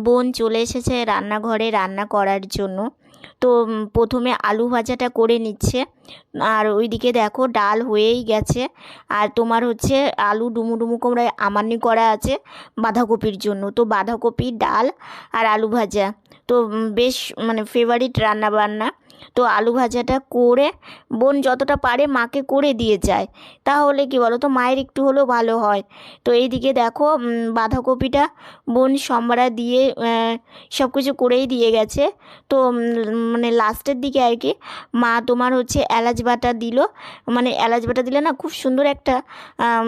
বোন চলে এসেছে রান্নাঘরে রান্না করার জন্য। তো প্রথমে আলু ভাজাটা করে নিচ্ছে। আর ওইদিকে দেখো ডাল হয়েই গেছে। আর তোমার হচ্ছে আলু ডুমু ডুমু কোমরায় আমানি করা আছে বাঁধাকপির জন্য। তো বাঁধাকপি, ডাল আর আলু ভাজা। তো বেশ মানে ফেভারিট রান্না বান্না তো আলু ভাজাটা করে বোন যতটা পারে মাকে করে দিয়ে যায়। তাহলে কি বলো তো মায়ের একটু হলেও ভালো হয়। তো এইদিকে দেখো বাঁধাকপিটা বোন সম্বারা দিয়ে সব কিছু করেই দিয়ে গেছে। তো মানে লাস্টের দিকে আর কি, মা তোমার হচ্ছে এলাচ বাটা দিল। মানে এলাচ বাটা দিলে না খুব সুন্দর একটা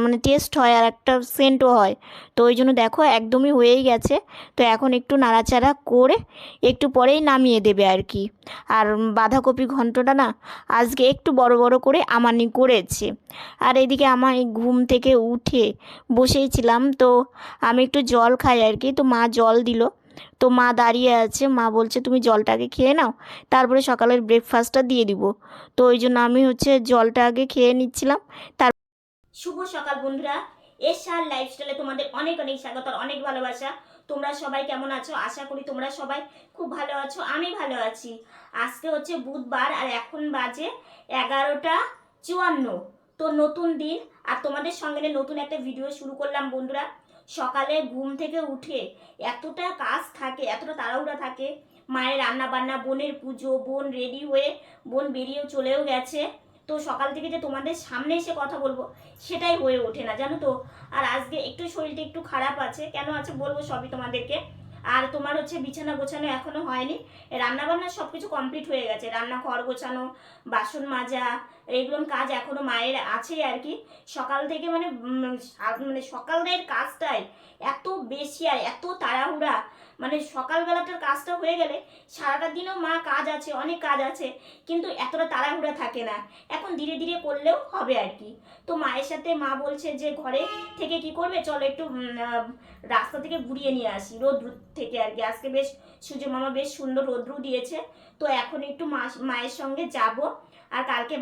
মানে টেস্ট হয় আর একটা সেন্টও হয়। তো ওই জন্য দেখো একদমই হয়েই গেছে। তো এখন একটু নাড়াচাড়া করে একটু পরেই নামিয়ে দেবে আর কি। আর বাঁধাকপি ঘন্টটা না আজকে একটু বড় বড় করে আমানি করেছে। আর এদিকে আমার ঘুম থেকে উঠে বসেই ছিলাম তো আমি একটু জল খাই আর কি তো মা জল দিল। তো মা দাঁড়িয়ে আছে। মা বলছে, তুমি জলটাকে খেয়ে নাও। তারপরে সকালের ব্রেকফাস্টটা দিয়ে দিব। তো ওই জন্য আমি হচ্ছে জলটা আগে খেয়ে নিচ্ছিলাম। তার শুভ সকাল বন্ধুরা। এশার লাইফস্টাইলে তোমাদের অনেক অনেক স্বাগত অনেক ভালোবাসা। তোমরা সবাই কেমন আছো? আশা করি তোমরা সবাই খুব ভালো আছো, আমি ভালো আছি। আজকে হচ্ছে বুধবার আর এখন বাজে এগারোটা চুয়ান্ন। তো নতুন দিন আর তোমাদের সঙ্গে নতুন একটা ভিডিও শুরু করলাম বন্ধুরা। সকালে ঘুম থেকে উঠে এতটা কাজ থাকে, এতটা তাড়াহুড়া থাকে, মায়ের রান্না বান্না বোনের পুজো, বোন রেডি হয়ে, বোন বেরিয়েও চলেও গেছে। তো সকাল থেকে যে তোমাদের সামনে এসে কথা বলব, সেটাই হয়ে ওঠে না, জানো তো? আর আজকে একটু শরীরটা একটু খারাপ আছে, কেন আছে বলব সবই তোমাদেরকে। আর তোমার হচ্ছে বিছানা গোছানো এখনও হয়নি রান্না বান্না সব কিছু কমপ্লিট হয়ে গেছে রান্না ঘর গোছানো, বাসন মাজা এগুলো কাজ এখনও মায়ের আছে আর কি। সকাল থেকে মানে মানে সকালের কাজটাই এত বেশি আর এত তাড়াহুড়া মানে সকালবেলাটার কাজটা হয়ে গেলে সারাটা দিনও মা কাজ আছে, অনেক কাজ আছে, কিন্তু এতটা তাড়াহুড়া থাকে না। এখন ধীরে ধীরে করলেও হবে আর কি। তো মায়ের সাথে মা বলছে যে ঘরে থেকে কি করবে? চলো একটু রাস্তা থেকে ঘুরিয়ে নিয়ে আসি। রোদ্রু থেকে আর কি। আজকে বেশ, সূর্য মামা বেশ সুন্দর রোদ্রু দিয়েছে। তো এখন একটু মা, মায়ের সঙ্গে যাব। আর কালকে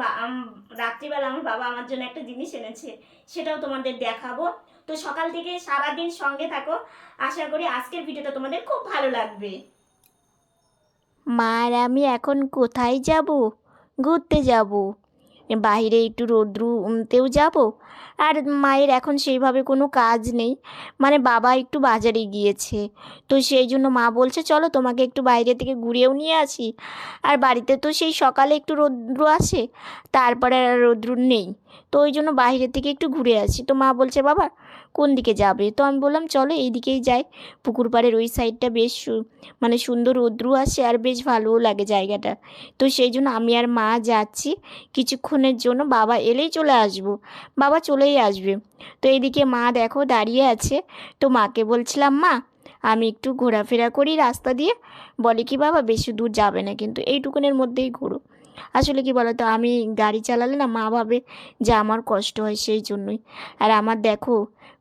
রাত্রিবেলা আমার বাবা আমার জন্য একটা জিনিস এনেছে, সেটাও তোমাদের দেখাবো। তো সকাল থেকে সারাদিন সঙ্গে থাকো। আশা করি আজকের ভিডিওটা তোমাদের খুব ভালো লাগবে। মার আমি এখন কোথায় যাব? ঘুরতে যাব। বাইরে একটু রোদ্রুতেও যাব। আর মায়ের এখন সেইভাবে কোনো কাজ নেই। মানে বাবা একটু বাজারে গিয়েছে। তো সেই জন্য মা বলছে, চলো তোমাকে একটু বাইরে থেকে ঘুরেও নিয়ে আসি। আর বাড়িতে তো সেই সকালে একটু রৌদ্র আসে, তারপরে আর রৌদ্র নেই। তো ওই জন্য বাইরে থেকে একটু ঘুরে আসি। তো মা বলছে, বাবা কোন দিকে যাবে? তো আমি বললাম, চলো এই দিকেই যাই। পুকুর পাড়ের ওই সাইডটা বেশ মানে সুন্দর রৌদ্র আসে আর বেশ ভালোও লাগে জায়গাটা। তো সেই জন্য আমি আর মা যাচ্ছি। কিছুক্ষণের জন্য বাবা এলেই চলে আসব। বাবা চলেই আসবে। তো এইদিকে মা দেখো দাঁড়িয়ে আছে। তো মাকে বলছিলাম, মা, আমি একটু ঘোরাফেরা করি রাস্তা দিয়ে। বলে কি, বাবা, বেশি দূর যাবে না কিন্তু এইটুকুনের মধ্যেই ঘোরো। আসলে কি বলতো, আমি গাড়ি চালালে না মা ভাবে যে আমার কষ্ট হয় সেই জন্যই। আর আমার দেখো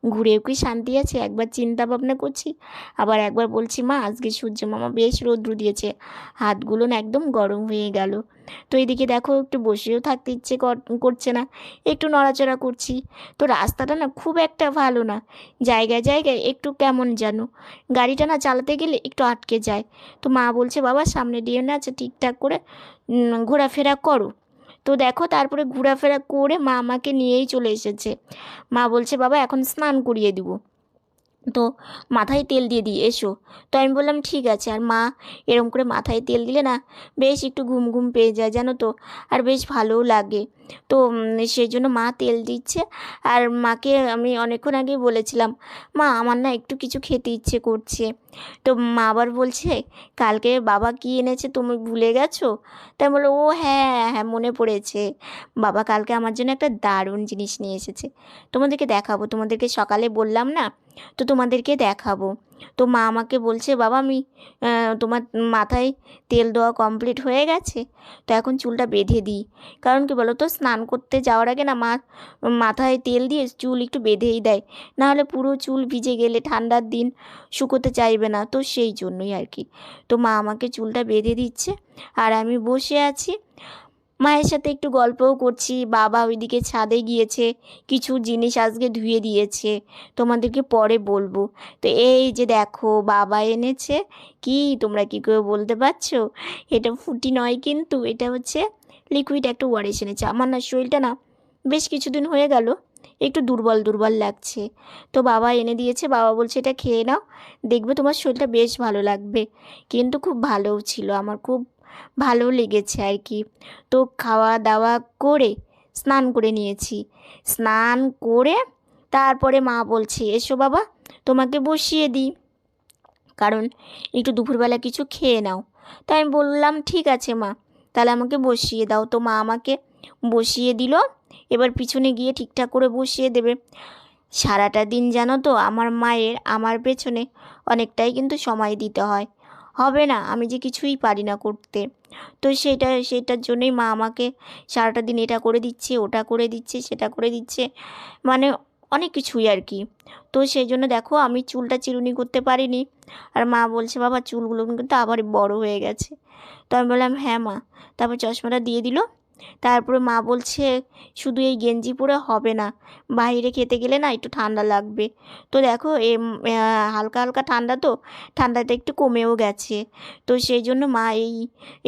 ঘুরেও কি শান্তি আছে? একবার চিন্তা ভাবনা করছি। আবার একবার বলছি, মা, আজকে সূর্য মামা বেশ রৌদ্র দিয়েছে। হাতগুলো না একদম গরম হয়ে গেল। তো এদিকে দেখো, একটু বসেও থাকতে ইচ্ছে কর- করছে না। একটু নড়াচড়া করছি। তো রাস্তাটা না খুব একটা ভালো না। জায়গায় জায়গায় একটু কেমন যেন। গাড়িটা না চালাতে গেলে একটু আটকে যায়। তো মা বলছে, বাবা, সামনে দিয়ে না আছে ঠিকঠাক করে ঘোরাফেরা করো। তো দেখো তারপরে ঘোরাফেরা করে মা আমাকে নিয়েই চলে এসেছে। মা বলছে, বাবা, এখন স্নান করিয়ে দিব। তো মাথায় তেল দিয়ে দিই, এসো। তো আমি বললাম, ঠিক আছে। আর মা এরম করে মাথায় তেল দিলে না বেশ একটু ঘুম ঘুম পেয়ে যায়, জানো তো? আর বেশ ভালোও লাগে। তো সেই জন্য মা তেল দিচ্ছে। আর মাকে আমি অনেকক্ষণ আগেই বলেছিলাম, মা, আমার না একটু কিছু খেতে ইচ্ছে করছে। তো মা আবার বলছে, কালকে বাবা কী এনেছে তুমি ভুলে গেছো? তাই বলল ও হ্যাঁ হ্যাঁ মনে পড়েছে। বাবা কালকে আমার জন্য একটা দারুণ জিনিস নিয়ে এসেছে। তোমাদেরকে দেখাবো। তোমাদেরকে সকালে বললাম না তো তোমাদেরকে দেখাবো। তো মা আমাকে বলছে, বাবা, আমি তোমার মাথায় তেল দেওয়া কমপ্লিট হয়ে গেছে, তো এখন চুলটা বেঁধে দিই। কারণ কি বলো তো স্নান করতে যাওয়ার আগে না মা, মাথায় তেল দিয়ে চুল একটু বেঁধেই দেয়। নাহলে পুরো চুল ভিজে গেলে ঠান্ডার দিন শুকোতে চাইবে না, তো সেই জন্যই আর কি। তো মা আমাকে চুলটা বেঁধে দিচ্ছে, আর আমি বসে আছি। মায়ের সাথে একটু গল্পও করছি। বাবা ওইদিকে ছাদে গিয়েছে, কিছু জিনিস আজকে ধুয়ে দিয়েছে। তোমাদেরকে পরে বলব। তো এই যে দেখো, বাবা এনেছে। কি তোমরা কি করে বলতে পারছ? এটা ফুটি নয় কিন্তু এটা হচ্ছে লিকুইড একটা ওয়ারেস এনেছে। আমার না শরীরটা না বেশ কিছুদিন হয়ে গেল, একটু দুর্বল দুর্বল লাগছে। তো বাবা এনে দিয়েছে, বাবা বলছে, এটা খেয়ে নাও, দেখবে তোমার শরীরটা বেশ ভালো লাগবে। কিন্তু খুব ভালোও ছিল, আমার খুব ভালো লেগেছে আর কি। তো খাওয়া দাওয়া করে স্নান করে নিয়েছি। স্নান করে তারপরে মা বলছে, এসো বাবা, তোমাকে বসিয়ে দিই। কারণ একটু দুপুরবেলা কিছু খেয়ে নাও। তো আমি বললাম, ঠিক আছে মা, তাহলে আমাকে বসিয়ে দাও। তো মা আমাকে বসিয়ে দিল। এবার পিছনে গিয়ে ঠিকঠাক করে বসিয়ে দেবে। সারাটা দিন জানো তো, আমার মায়ের, আমার পেছনে অনেকটাই কিন্তু সময় দিতে হয়। হবে না, আমি যে কিছুই পারি না করতে। তো সেটা, সেটার জন্যই মা আমাকে সারাটা দিন এটা করে দিচ্ছে, ওটা করে দিচ্ছে, সেটা করে দিচ্ছে মানে অনেক কিছুই আর কি। তো সেই জন্য দেখো আমি চুলটা চিরুনি করতে পারিনি। আর মা বলছে, বাবা, চুলগুলো কিন্তু আবার বড় হয়ে গেছে। তো আমি বললাম হ্যাঁ মা। তারপর চশমাটা দিয়ে দিল তারপরে মা বলছে, শুধু এই গেঞ্জি পরে হবে না, বাইরে খেতে গেলে না একটু ঠান্ডা লাগবে। তো দেখো এ হালকা হালকা ঠান্ডা তো, ঠান্ডাটা একটু কমেও গেছে। তো সেই জন্য মা এই,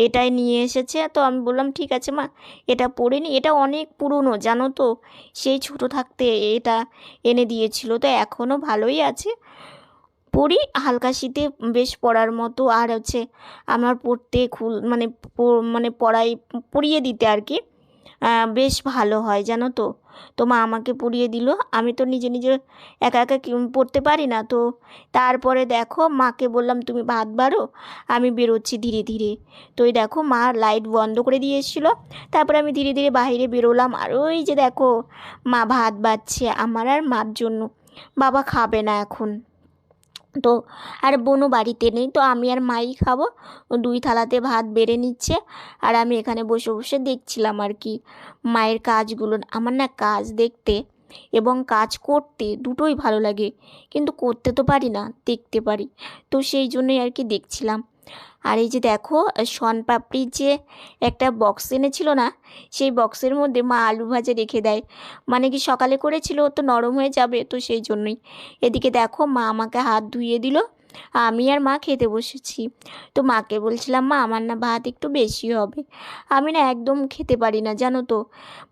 এটাই নিয়ে এসেছে। তো আমি বললাম, ঠিক আছে মা, এটা পরে নি। এটা অনেক পুরনো, জানো তো, সেই ছোটো থাকতে এটা এনে দিয়েছিল। তো এখনও ভালোই আছে। পরি হালকা শীতে বেশ পড়ার মতো। আর হচ্ছে আমার পড়তে খুল মানে মানে পরাই পড়িয়ে দিতে আর কি। বেশ ভালো হয়, জানো তো? তো মা আমাকে পরিয়ে দিল। আমি তো নিজে নিজে একা একা পড়তে পারি না। তো তারপরে দেখো মাকে বললাম, তুমি ভাত বাড়ো? আমি বেরোচ্ছি ধীরে ধীরে। তো ওই দেখো মা লাইট বন্ধ করে দিয়ে এসেছিল। তারপরে আমি ধীরে ধীরে বাইরে বেরোলাম। আর ওই যে দেখো মা ভাত বাড়ছে আমার আর মার জন্য। বাবা খাবে না এখন। তো আর বোনও বাড়িতে নেই, তো আমি আর মাই খাব। দুই থালাতে ভাত বেড়ে নিচ্ছে আর আমি এখানে বসে বসে দেখছিলাম আর কি মায়ের কাজগুলো। আমার না কাজ দেখতে এবং কাজ করতে দুটোই ভালো লাগে, কিন্তু করতে তো পারি না, দেখতে পারি। তো সেই জন্যই আর কি দেখছিলাম। আর এই যে দেখো শনপাপড়ির যে একটা বক্স এনেছিল না, সেই বক্সের মধ্যে মা আলু ভাজা রেখে দেয়। মানে কি সকালে করেছিল তো নরম হয়ে যাবে, তো সেই জন্যই। এদিকে দেখো মা আমাকে হাত ধুইয়ে দিল আমি আর মা খেতে বসেছি। তো মাকে বলছিলাম, মা, আমার না ভাত একটু বেশি হবে। আমি না একদম খেতে পারি না, জানো তো।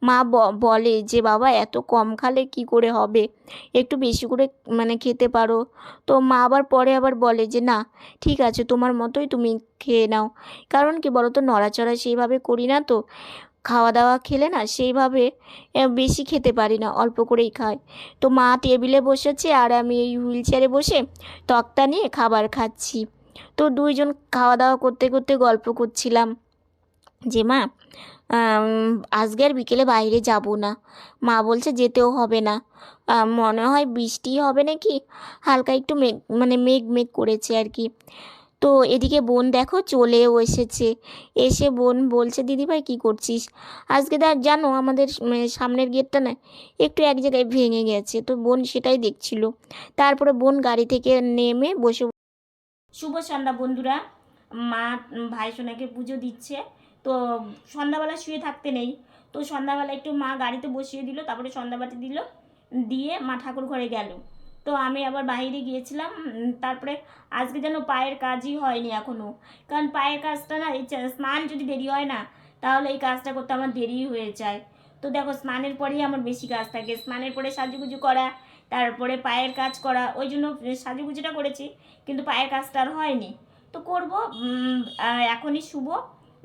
মা বলে যে, বাবা, এত কম খালে কি করে হবে? একটু বেশি করে মানে খেতে পারো। তো মা আবার পরে আবার বলে যে, না, ঠিক আছে, তোমার মতোই তুমি খেয়ে নাও। কারণ কি বলো তো নড়াচড়া সেইভাবে করি না তো। খাওয়া দাওয়া খেলে না সেইভাবে বেশি খেতে পারি না, অল্প করেই খাই। তো মা টেবিলে বসেছে আর আমি এই হুইল চেয়ারে বসে তক্তা নিয়ে খাবার খাচ্ছি। তো দুইজন খাওয়া দাওয়া করতে করতে গল্প করছিলাম যে, মা আজকে আর বিকেলে বাইরে যাব না। মা বলছে যেতেও হবে না। মনে হয় বৃষ্টি হবে নাকি? হালকা একটু মেঘ মানে মেঘ মেঘ করেছে আর কি। তো এদিকে বোন দেখো চলেও এসেছে। এসে বোন বলছে দিদিভাই কী করছিস? আজকে দেখ, জানো আমাদের সামনের গেটটা না একটু এক জায়গায় ভেঙে গেছে, তো বোন সেটাই দেখছিল। তারপরে বোন গাড়ি থেকে নেমে বসে শুভ সন্ধ্যা বন্ধুরা, মা, ভাই সোনাকে পুজো দিচ্ছে। তো সন্ধ্যাবেলা শুয়ে থাকতে নেই। তো সন্ধ্যাবেলা একটু মা গাড়িতে বসিয়ে দিল, তারপরে সন্ধ্যাবাতি দিল, দিয়ে মা ঠাকুর ঘরে গেল। তো আমি আবার বাইরে গিয়েছিলাম তারপরে আজকে যেন পায়ের কাজই হয়নি এখনও কারণ পায়ের কাজটা না, এই স্নান যদি দেরি হয় না, তাহলে এই কাজটা করতে আমার দেরি হয়ে যায়। তো দেখো স্নানের পরেই আমার বেশি কাজ থাকে। স্নানের পরে সাজুগুজু করা, তারপরে পায়ের কাজ করা, ওই জন্য সাজুগুজুটা করেছি, কিন্তু পায়ের কাজটা আর হয়নি। তো করব এখনই শুভ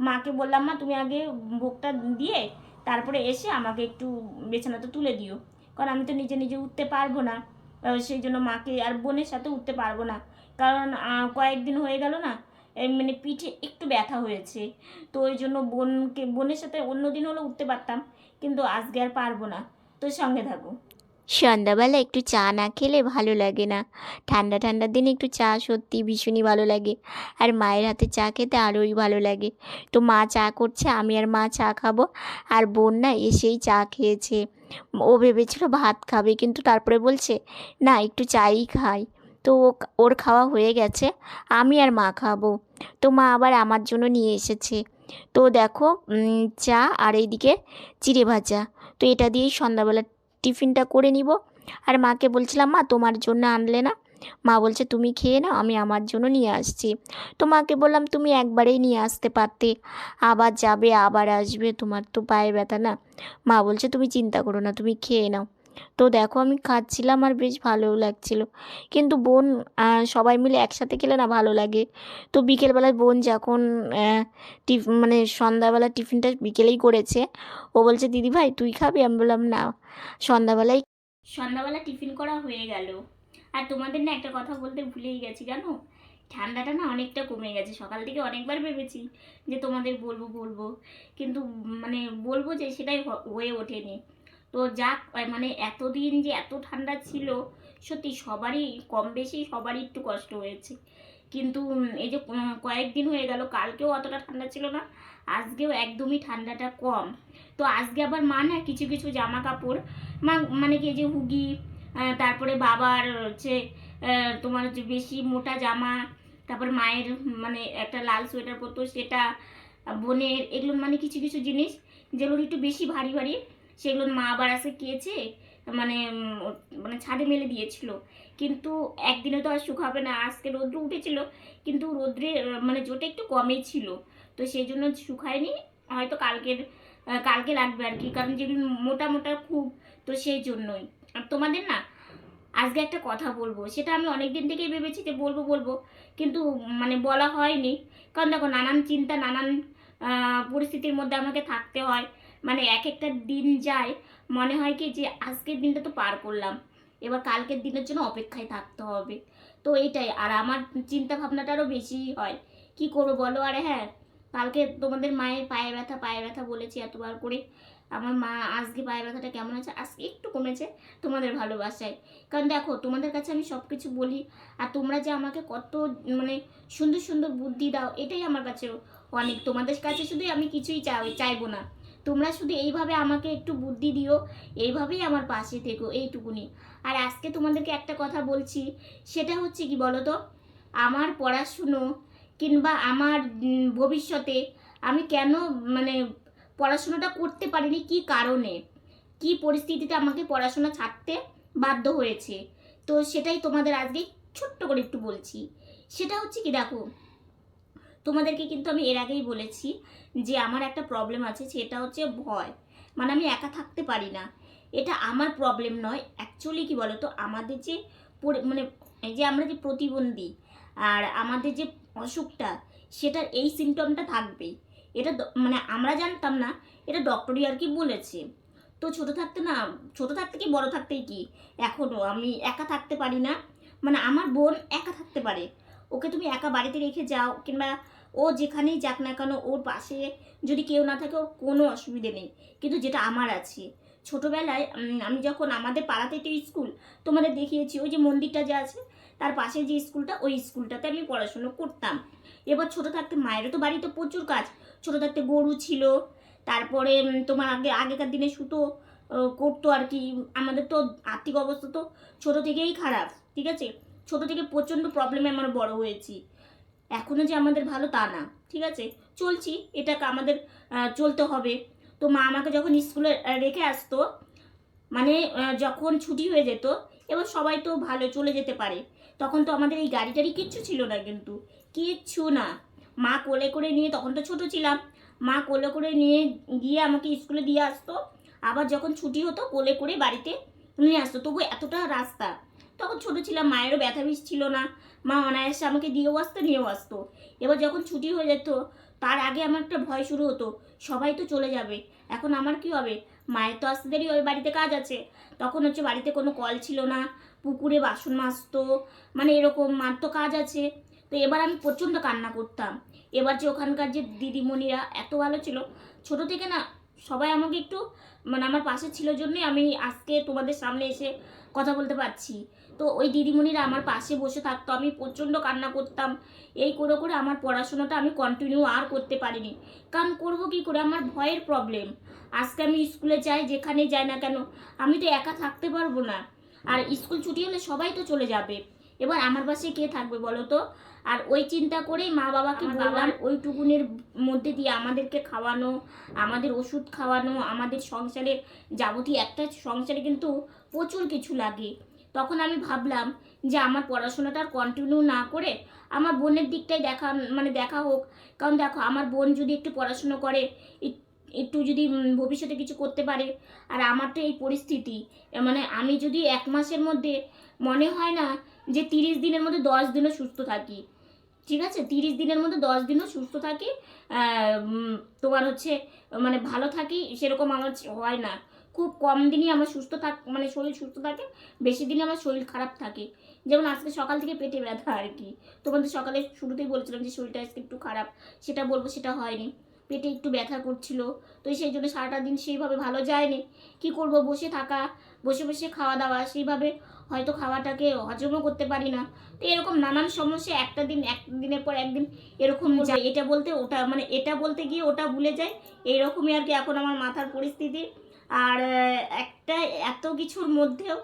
মাকে বললাম, মা, তুমি আগে ভোগটা দিয়ে তারপরে এসে আমাকে একটু বিছানাতে তুলে দিও। কারণ আমি তো নিজে নিজে উঠতে পারব না। সেই জন্য মাকে আর বোনের সাথে উঠতে পারব না। কারণ কয়েকদিন হয়ে গেল না মানে পিঠে একটু ব্যথা হয়েছে। তো ওই জন্য বোনকে, বোনের সাথে অন্য দিন হলে উঠতে পারতাম, কিন্তু আজকে আর পারব না। তো সঙ্গে থাকো। সন্ধ্যাবেলা একটু চা না খেলে ভালো লাগে না। ঠান্ডা ঠান্ডার দিনে একটু চা সত্যি ভীষণই ভালো লাগে। আর মায়ের হাতে চা খেতে আরোই ভালো লাগে। তো মা চা করছে, আমি আর মা চা খাব। আর বোন না এসেই চা খেয়েছে। ও ভেবেছিল ভাত খাবে, কিন্তু তারপরে বলছে, না, একটু চাই খাই। তো ওর খাওয়া হয়ে গেছে, আমি আর মা খাব। তো মা আবার আমার জন্য নিয়ে এসেছে। তো দেখো চা আর এইদিকে চিড়ে ভাজা। তো এটা দিয়েই সন্ধ্যাবেলা টিফিনটা করে নিব। আর মাকে বলছিলাম, মা, তোমার জন্য আনলে না মা বলছে, তুমি খেয়ে নাও, আমি আমার জন্য নিয়ে আসছি। তো মাকে বললাম, তুমি একবারেই নিয়ে আসতে পারতে। আবার যাবে, আবার আসবে, তোমার তো পায়ে ব্যথা না। মা বলছে, তুমি চিন্তা করো না, তুমি খেয়ে নাও। তো দেখো, আমি খাচ্ছিলাম আর বেশ ভালোও লাগছিল। কিন্তু বোন সবাই মিলে একসাথে খেলে না ভালো লাগে। তো বিকেলবেলায় বোন যখন টিফ মানে সন্ধ্যাবেলা টিফিনটা বিকেলেই করেছে, ও বলছে, দিদি ভাই, তুই খাবি? আমি বললাম, না। সন্ধ্যাবেলায় সন্ধ্যাবেলা টিফিন করা হয়ে গেল। আর তোমাদের না একটা কথা বলতে ভুলেই গেছি, জানো? ঠান্ডাটা না অনেকটা কমে গেছে। সকাল থেকে অনেকবার ভেবেছি যে তোমাদের বলব বলব। কিন্তু মানে বলব যে সেটাই হয়ে ওঠেনি। তো যাক মানে এতদিন যে এত ঠান্ডা ছিল, সত্যি সবারই কম বেশি সবারই একটু কষ্ট হয়েছে। কিন্তু এই যে কয়েকদিন হয়ে গেল, কালকেও অতটা ঠান্ডা ছিল না, আজকেও একদমই ঠান্ডাটা কম। তো আজকে আবার মা না কিছু কিছু জামা কাপড়, মা মানে কি যে হুগি তারপরে বাবার হচ্ছে তোমার হচ্ছে বেশি মোটা জামা, তারপর মায়ের মানে একটা লাল সোয়েটার পরতো সেটা, বোনের এগুলো মানে কিছু কিছু জিনিস যেগুলো একটু বেশি ভারী ভারী, সেগুলো মা আবার আসে কেচে মানে মানে ছাদে মেলে দিয়েছিল। কিন্তু একদিনে তো আর শুকাবে না, আজকে রৌদ্র উঠেছিল, কিন্তু রৌদ্রে মানে জোটা একটু কমই ছিল। তো সেই জন্য শুকায়নি হয়তো কালকের কালকে লাগবে আর কি, কারণ যেগুলো মোটা মোটা খুব, তো সেই জন্যই। আর তোমাদের না, আজকে একটা কথা বলব, সেটা আমি অনেক দিন থেকেই ভেবেছি যে বলব বলব, কিন্তু মানে বলা হয়নি। কারণ দেখো, নানান চিন্তা, নানান পরিস্থিতির মধ্যে আমাকে থাকতে হয়। মানে এক একটা দিন যায়, মনে হয় কি যে আজকের দিনটা তো পার করলাম। এবার কালকের দিনের জন্য অপেক্ষায় থাকতে হবে। তো এইটাই আর আমার চিন্তা ভাবনাটা আরও বেশি হয়। কি করব বলো? আরে হ্যাঁ কালকে তোমাদের মায়ের পায়ে ব্যথা পায়ে ব্যথা বলেছি এতবার করে। আমার মা আজকে পায়ে ব্যথাটা কেমন আছে? আজকে একটু কমেছে তোমাদের ভালোবাসায়। কারণ দেখো, তোমাদের কাছে আমি সব কিছু বলি, আর তোমরা যে আমাকে কত মানে সুন্দর সুন্দর বুদ্ধি দাও, এটাই আমার কাছে অনেক। তোমাদের কাছে শুধু আমি কিছুই চাই চাইব না। তোমরা শুধু এইভাবে আমাকে একটু বুদ্ধি দিও, এইভাবেই আমার পাশে থেকো, এইটুকুনি। আর আজকে তোমাদেরকে একটা কথা বলছি, সেটা হচ্ছে কি বলো তো আমার পড়াশুনো কিংবা আমার ভবিষ্যতে আমি কেন মানে পড়াশোনাটা করতে পারিনি, কি কারণে? কি পরিস্থিতিতে আমাকে পড়াশোনা ছাড়তে বাধ্য হয়েছে? তো সেটাই তোমাদের আজকে ছোট্ট করে একটু বলছি। সেটা হচ্ছে কি, দেখো, তোমাদেরকে কিন্তু আমি এর আগেই বলেছি যে আমার একটা প্রবলেম আছে, সেটা হচ্ছে ভয়। মানে আমি একা থাকতে পারি না। এটা আমার প্রবলেম নয় অ্যাকচুয়ালি কি বলো তো আমাদের যে মানে যে আমরা যে প্রতিবন্ধী আর আমাদের যে অসুখটা, সেটার এই সিমটমটা থাকবেই। এটা মানে আমরা জানতাম না, এটা ডক্টরই আর কি বলেছে। তো ছোট থাকতে না, ছোট থাকতে কি, বড় থাকতেই কি? এখনও আমি একা থাকতে পারি না। মানে আমার বোন একা থাকতে পারে। ওকে তুমি একা বাড়িতে রেখে যাও, কিংবা ও যেখানেই যাক না কেন, ওর পাশে যদি কেউ না থাকে, ওর কোনো অসুবিধে নেই। কিন্তু যেটা আমার আছে। ছোটোবেলায় আমি যখন আমাদের পাড়াতে তো স্কুল, তোমাদের দেখিয়েছি, ওই যে মন্দিরটা যে আছে তার পাশে যে স্কুলটা, ওই স্কুলটাতে আমি পড়াশুনো করতাম। এবার ছোটো থাকতে মায়েরও তো বাড়িতে প্রচুর কাজ। ছোটো থাকতে গরু ছিল, তারপরে তোমার আগে, আগেকার দিনে সুতো করতো আর কি। আমাদের তো আর্থিক অবস্থা তো ছোটো থেকেই খারাপ, ঠিক আছে? ছোটো থেকে প্রচণ্ড প্রবলেমে আমরা বড় হয়েছি। এখনও যে আমাদের ভালো তা না, ঠিক আছে? চলছি, এটা আমাদের চলতে হবে। তো মা আমাকে যখন স্কুলে রেখে আসতো মানে যখন ছুটি হয়ে যেত, এবার সবাই তো ভালো চলে যেতে পারে। তখন তো আমাদের এই গাড়ি টাড়ি কিচ্ছু ছিল না কিন্তু। কিচ্ছু না। মা কোলে করে নিয়ে তখন তো ছোট ছিলাম। মা কোলে করে নিয়ে গিয়ে আমাকে স্কুলে দিয়ে আসতো। আবার যখন ছুটি হতো কোলে করে বাড়িতে নিয়ে আসতো। তবু এতটা রাস্তা। তখন ছোট ছিলাম, মায়েরও ব্যথা বিষ ছিল না। মা অনায়াসে আমাকে দিয়েও আসতো, নিয়েও আসতো। এবার যখন ছুটি হয়ে যেত, তার আগে আমার একটা ভয় শুরু হতো। সবাই তো চলে যাবে। এখন আমার কি হবে? মায়ের তো আসতে দেরি, ওই বাড়িতে কাজ আছে। তখন হচ্ছে বাড়িতে কোনো কল ছিল না, পুকুরে বাসন মাজতো মানে এরকম মার তো কাজ আছে। তো এবার আমি প্রচণ্ড কান্না করতাম। এবার যে ওখানকার যে দিদিমণিরা এত ভালো ছিল, ছোট থেকে না সবাই আমাকে একটু মানে আমার পাশে ছিল জন্যই আমি আজকে তোমাদের সামনে এসে কথা বলতে পারছি। তো ওই দিদিমণিরা আমার পাশে বসে থাকতো, আমি প্রচণ্ড কান্না করতাম। এই করে করে আমার পড়াশোনাটা আমি কন্টিনিউ আর করতে পারিনি। কারণ করব কি করে? আমার ভয়ের প্রবলেম আজকে আমি স্কুলে যাই, যেখানে যাই না কেন, আমি তো একা থাকতে পারব না। আর স্কুল ছুটি হলে সবাই তো চলে যাবে। এবার আমার পাশে কে থাকবে বলো তো? আর ওই চিন্তা করেই মা বাবাকে বললাম ওইটুকুনের মধ্যে দিয়ে আমাদেরকে খাওয়ানো আমাদের ওষুধ খাওয়ানো আমাদের সংসারের যাবতীয় একটা সংসারে কিন্তু প্রচুর কিছু লাগে। তখন আমি ভাবলাম যে আমার পড়াশোনাটা কন্টিনিউ না করে আমার বোনের দিকটাই দেখা মানে দেখা হোক। কারণ দেখো আমার বোন যদি একটু পড়াশুনো করে একটু যদি ভবিষ্যতে কিছু করতে পারে আর আমার তো এই পরিস্থিতি মানে আমি যদি এক মাসের মধ্যে মনে হয় না যে তিরিশ দিনের মধ্যে দশ দিনও সুস্থ থাকি। ঠিক আছে? তিরিশ দিনের মধ্যে দশ দিনও সুস্থ থাকি তোমার হচ্ছে মানে ভালো থাকি, সেরকম আমার হয় না। খুব কম দিনই আমার সুস্থ থাক মানে শরীর সুস্থ থাকে, বেশি দিনই আমার শরীর খারাপ থাকে। যেমন আজকে সকাল থেকে পেটে ব্যথা আর কি। তোমাদের সকালে শুরুতেই বলছিলাম যে শরীরটা আজকে একটু খারাপ, সেটা বলব, সেটা হয়নি। পেটে একটু ব্যথা করছিল। তো সেই জন্য সারাটা দিন সেইভাবে ভালো যায়নি। কি করব? বসে থাকা বসে বসে খাওয়া দাওয়া সেইভাবে হয়তো খাওয়াটাকে হজমও করতে পারি না। তো এরকম নানান সমস্যা একটা দিন এক দিনের পর একদিন এরকম যায়। এটা বলতে ওটা মানে এটা বলতে গিয়ে ওটা ভুলে যায় এইরকমই আর কি এখন আমার মাথার পরিস্থিতি। আর একটা এত কিছুর মধ্যেও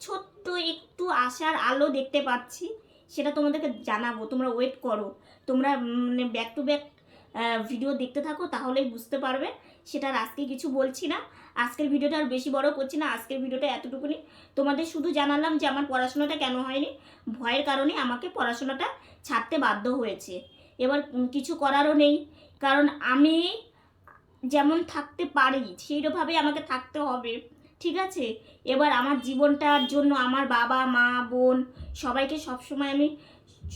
ছোট্ট একটু আশার আলো দেখতে পাচ্ছি। সেটা তোমাদেরকে জানাব। তোমরা ওয়েট করো। তোমরা মানে ব্যাক টু ব্যাক ভিডিও দেখতে থাকো, তাহলেই বুঝতে পারবে। সেটা আর আজকে কিছু বলছি না। আজকের ভিডিওটা আর বেশি বড় করছি না, আজকের ভিডিওটা এতটুকুনি। তোমাদের শুধু জানালাম যে আমার পড়াশোনাটা কেন হয়নি, ভয়ের কারণে আমাকে পড়াশোনাটা ছাড়তে বাধ্য হয়েছে। এবার কিছু করারও নেই, কারণ আমি যেমন থাকতে পারি সেইভাবে আমাকে থাকতে হবে, ঠিক আছে? এবার আমার জীবনটার জন্য আমার বাবা, মা, বোন, সবাইকে সবসময় আমি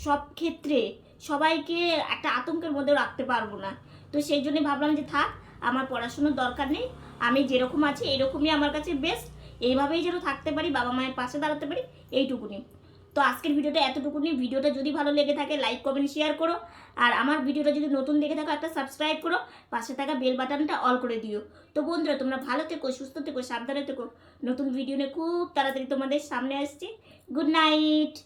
সব ক্ষেত্রে সবাইকে একটা আতঙ্কের মধ্যে রাখতে পারব না। তো সেই জন্যই ভাবলাম যে থাক, আমার পড়াশুনোর দরকার নেই, আমি যেরকম আছি এরকমই আমার কাছে বেস্ট এইভাবেই যেন থাকতে পারি, বাবা মায়ের পাশে দাঁড়াতে পারি, এইটুকুনি। তো আজকের ভিডিওটা এতটুকুনি। ভিডিওটা যদি ভালো লেগে থাকে লাইক কমেন্ট শেয়ার করো। আর আমার ভিডিওটা যদি নতুন দেখে থাকো, একটা সাবস্ক্রাইব করো। পাশে থাকা বেল বাটনটা অল করে দিও। তো বন্ধুরা, তোমরা ভালো থেকো, সুস্থ থেকো, সাবধানে থেকো। নতুন ভিডিও নিয়ে খুব তাড়াতাড়ি তোমাদের সামনে আসছে। Good night